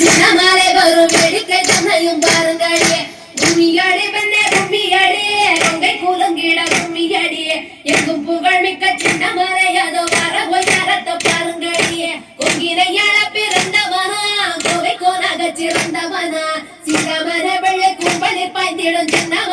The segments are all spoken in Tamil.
ஜனமாலை வரும் வெடிக்கை தன்னையும் பாருங்களே கும்மியடி பெண்ணே கும்மியடி கங்கை கூலங்கிட கும்மியடி எங்கும் புகழ் மிக்க சின்னமாலை அதோ வர ஒய்யாரத்தை பாருங்களே கொங்கிரையாள பிறந்தவனா கோவை கோனாக சிறந்தவனா. சிறமர வெள்ளை கும்பலில் பாய்ந்திடும் சின்னவன்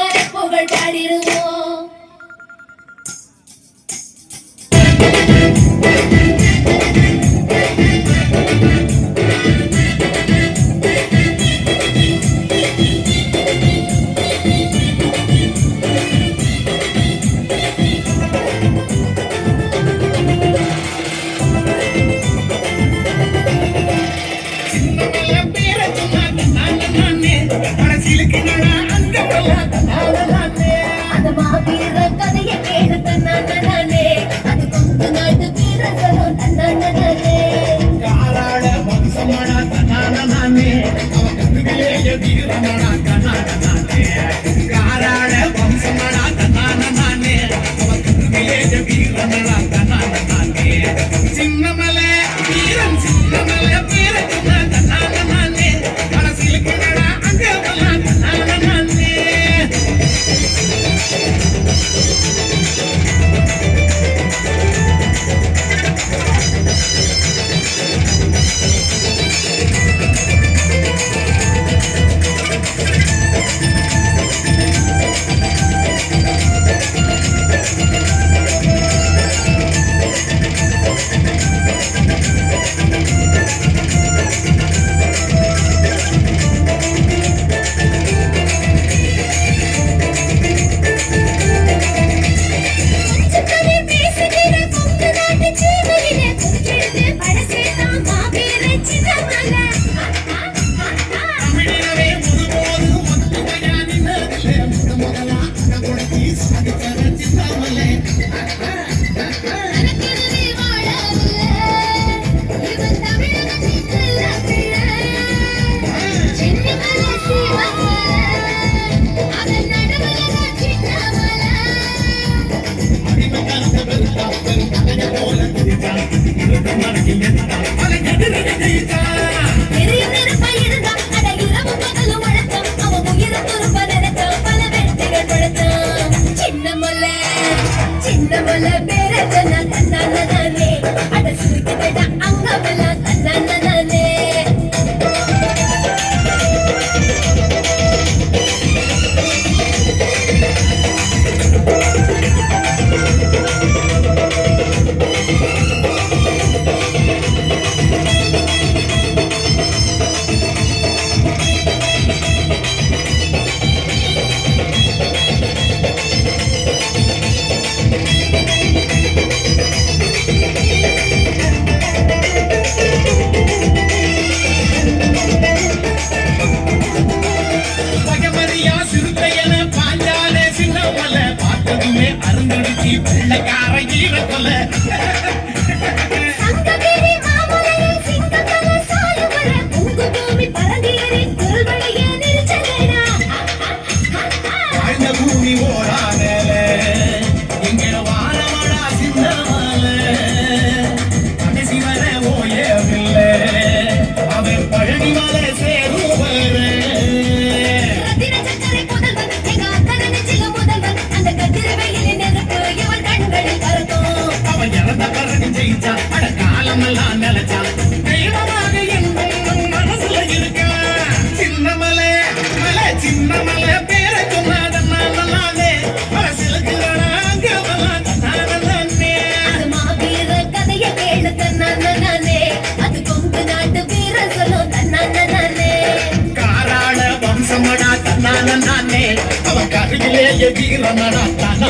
சின்ன மலை பேரஜன நல்லதானே அட சுருக்கிட்ட அங்கமெல்லாம் அருந்தடிச்சு வெள்ளக்கார ஈர கொல்ல எதிர நடாத்தானே